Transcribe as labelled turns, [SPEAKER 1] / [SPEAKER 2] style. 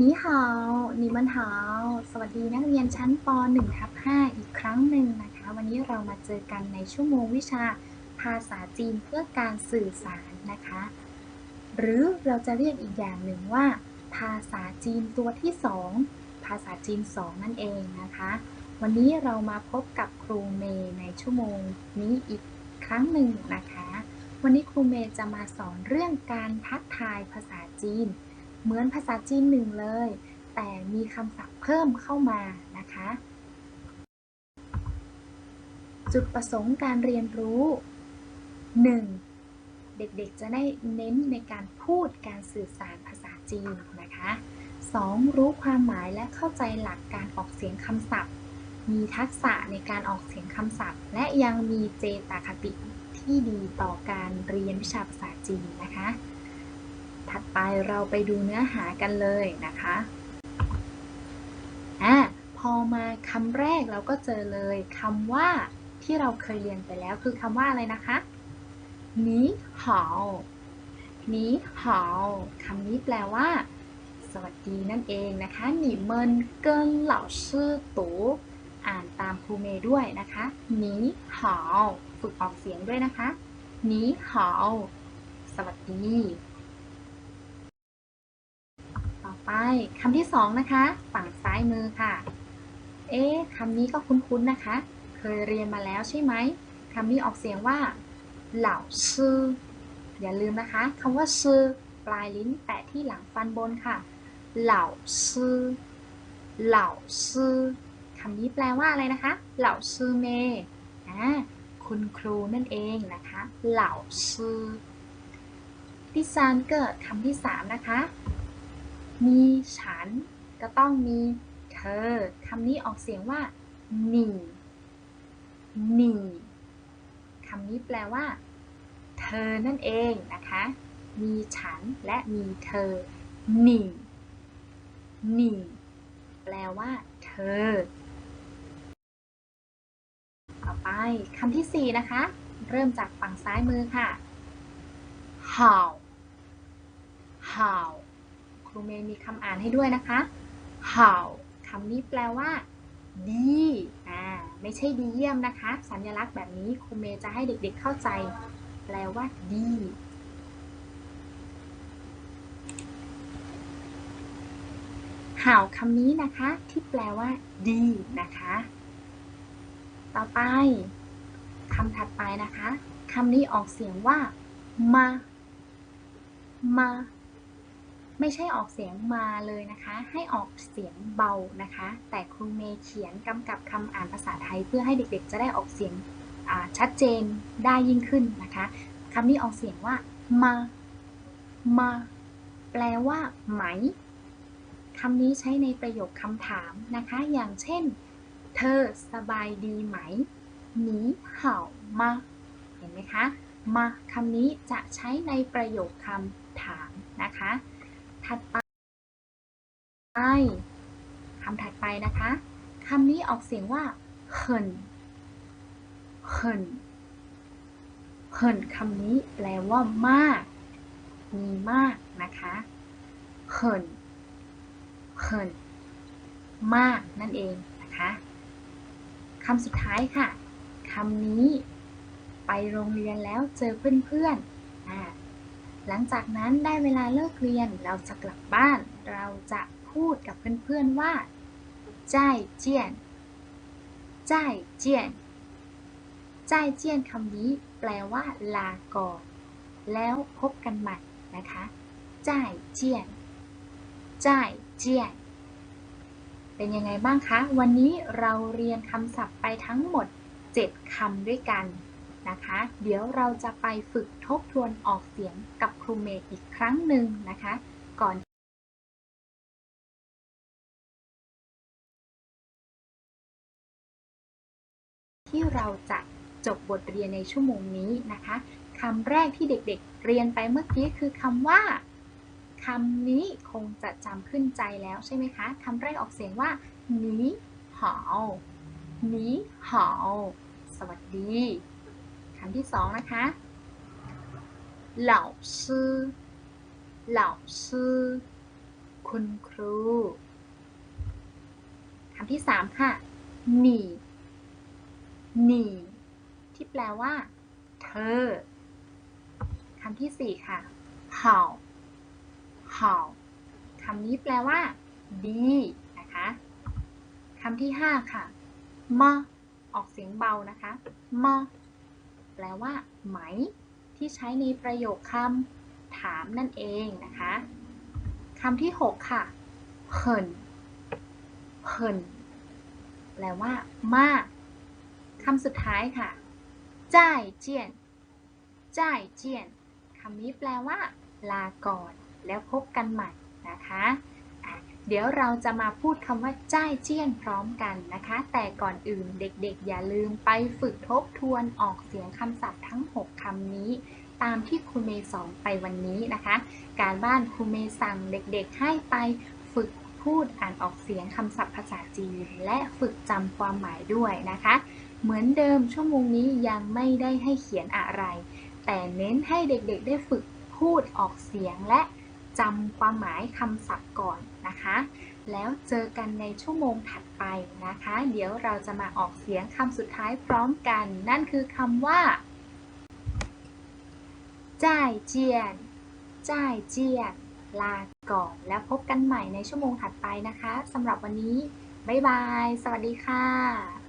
[SPEAKER 1] นีฮาวนีมันฮาวสวัสดีนักเรียนชั้นป .1 ทับ5อีกครั้งหนึ่งนะคะ วันนี้เรามาเจอกันในชั่วโมงวิชาภาษาจีนเพื่อการสื่อสารนะคะ หรือเราจะเรียกอีกอย่างหนึ่งว่า ภาษาจีนตัวที่ 2 ภาษาจีน 2 นั่นเองนะคะ วันนี้เรามาพบกับครูเมย์ในชั่วโมงนี้อีกครั้งหนึ่งนะคะ วันนี้ครูเมย์จะมาสอนเรื่องการทักทายภาษาจีน เหมือนภาษาจีนหนึ่งเลย แต่มีคำศัพท์เพิ่มเข้ามานะคะ จุดประสงค์การเรียนรู้ 1. เด็กๆจะได้เน้นในการพูดการสื่อสารภาษาจีนนะคะ 2. รู้ความหมายและเข้าใจหลักการออกเสียงคำศัพท์ มีทักษะในการออกเสียงคำศัพท์ และยังมีเจตคติที่ดีต่อการเรียนวิชาภาษาจีนนะคะ ถัดไปเราไปดูเนื้อหากันเลยนะคะอะพอมาคำแรกเราก็เจอเลยคำว่าที่เราเคยเรียนไปแล้วคือคำว่าอะไรนะคะหนีหาวหนีหาวคำนี้แปลว่า สวัสดีนั่นเองนะคะหนีเมินเกินเหล่าชื่อตูอ่านตามครูเมย์ด้วยนะคะหนีหาวฝึกออกเสียงด้วยนะคะหนีหาวสวัสดี ไปคำที่สองนะคะ ฝั่งซ้ายมือค่ะ เอ๊ะคำนี้ก็คุ้นๆนะคะ เคยเรียนมาแล้วใช่ไหมคำนี้ออกเสียงว่า เหล่าชื่ออย่าลืมนะคะคำว่าชื่อปลายลิ้นแตะที่หลังฟันบนค่ะ เหล่าชื่อเหล่าชื่อคำนี้แปลว่าอะไรนะคะ เหล่าชื่อเมอ่าคุณครูนั่นเองนะคะ เหล่าชื่อที่ซานเกิดคำที่สามนะคะ มีฉัน ก็ต้องมีเธอคำนี้ออกเสียงว่าหนี่หนี่คำนี้แปลว่า เธอนั่นเองนะคะ มีฉันและมีเธอหนี่หนี่แปลว่า เธอ ต่อไปคำที่สี่นะคะ เริ่มจากฝั่งซ้ายมือค่ะห่าวห่า รูเมย์มีคำอ่านให้ด้วยนะคะห่าวคำนี้แปลว่า ดีอ่าไม่ใช่ดีเยี่ยมนะคะ สัญลักษณ์แบบนี้ครูเมย์จะให้เด็กๆเข้าใจ แปลว่า ดีห่าวคำนี้นะคะ ที่แปลว่า ดีนะคะ ต่อไปคำถัดไปนะคะคำนี้ออกเสียงว่ามา มา ไม่ใช่ออกเสียงมาเลยนะคะ ให้ออกเสียงเบานะคะ แต่ครูเมย์เขียนกำกับคำอ่านภาษาไทย เพื่อให้เด็กๆ จะได้ออกเสียงชัดเจนได้ยิ่งขึ้นนะคะคำนี้ออกเสียงว่ามา มา แปลว่า ไหมคำนี้ใช้ในประโยคคำถามนะคะ อย่างเช่น เธอสบายดีไหมหนีเห่ามา เห็นไหมคะ มาคำนี้จะใช้ในประโยคคำถามนะคะ ถัดไป คำถัดไปนะคะคำนี้ออกเสียงว่าเหินเหินเหินคำนี้แปลว่ามาก มีมากนะคะเหินเหินมากนั่นเองนะคะคำสุดท้ายค่ะคำนี้ไปโรงเรียนแล้วเจอเพื่อนๆอ่าหลังจากนั้นได้เวลาเลิกเรียนเราจะกลับบ้านเราจะ พูดกับเพื่อนๆว่าจ่ายเจียนจ่ายเจียนจ่ายเจียนคำนี้แปลว่าลาก่อนแล้วพบกันใหม่นะคะจ่ายเจียนจ่ายเจียนเป็นยังไงบ้างคะ วันนี้เราเรียนคำศัพท์ไปทั้งหมด 7คำด้วยกันนะคะ เดี๋ยวเราจะไปฝึกทบทวนออกเสียงกับครูเมย์อีกครั้งหนึ่งนะคะ ก่อน ที่เราจะจบบทเรียนในชั่วโมงนี้นะคะคำแรกที่เด็กๆเรียนไปเมื่อกี้คือคำว่าคำนี้คงจะจำขึ้นใจแล้วใช่ไหมคะคำแรกออกเสียงว่าหนีหาวหนีหาวสวัสดีคำที่สองนะคะเหล่าชื่อเหล่าชื่อคคุณครูคำที่สามค่ะหนี หนีที่แปลว่า เธอคำที่สี่ค่ะเห่าเห่าคำนี้แปลว่า ดีนะคะคำที่ห้าค่ะมะออกเสียงเบานะคะมะแปลว่า ไหม ที่ใช้ในประโยคคำถามนั่นเองนะคะคำที่หกค่ะเหินเหินแปลว่ามาก คำสุดท้ายค่ะจ่ายเจียนจ่ายเจียนคำนี้แปลว่า ลาก่อน แล้วพบกันใหม่นะคะะเดี๋ยวเราจะมาพูดคำว่าจ้ายเจียนพร้อมกันนะคะ แต่ก่อนอื่นเด็กๆ อย่าลืมไปฝึกทบทวนออกเสียงคำศัพท์ทั้ง 6คำนี้ ตามที่ครูเมย์สอนไปวันนี้นะคะ การบ้านครูเมย์สั่งเด็กๆให้ไปฝึกพูดอ่านออกเสียงคำศัพท์ภาษาจีน และฝึกจำความหมายด้วยนะคะ เหมือนเดิมชั่วโมงนี้ยังไม่ได้ให้เขียนอะไร แต่เน้นให้เด็กๆได้ฝึกพูดออกเสียงและจำความหมายคำศัพท์ก่อนนะคะ แล้วเจอกันในชั่วโมงถัดไปนะคะ เดี๋ยวเราจะมาออกเสียงคำสุดท้ายพร้อมกัน นั่นคือคำว่าจ่ายเจียนจ่ายเจียน ลาก่อน แล้วพบกันใหม่ในชั่วโมงถัดไปนะคะสำหรับวันนี้ บ๊ายบาย สวัสดีค่ะ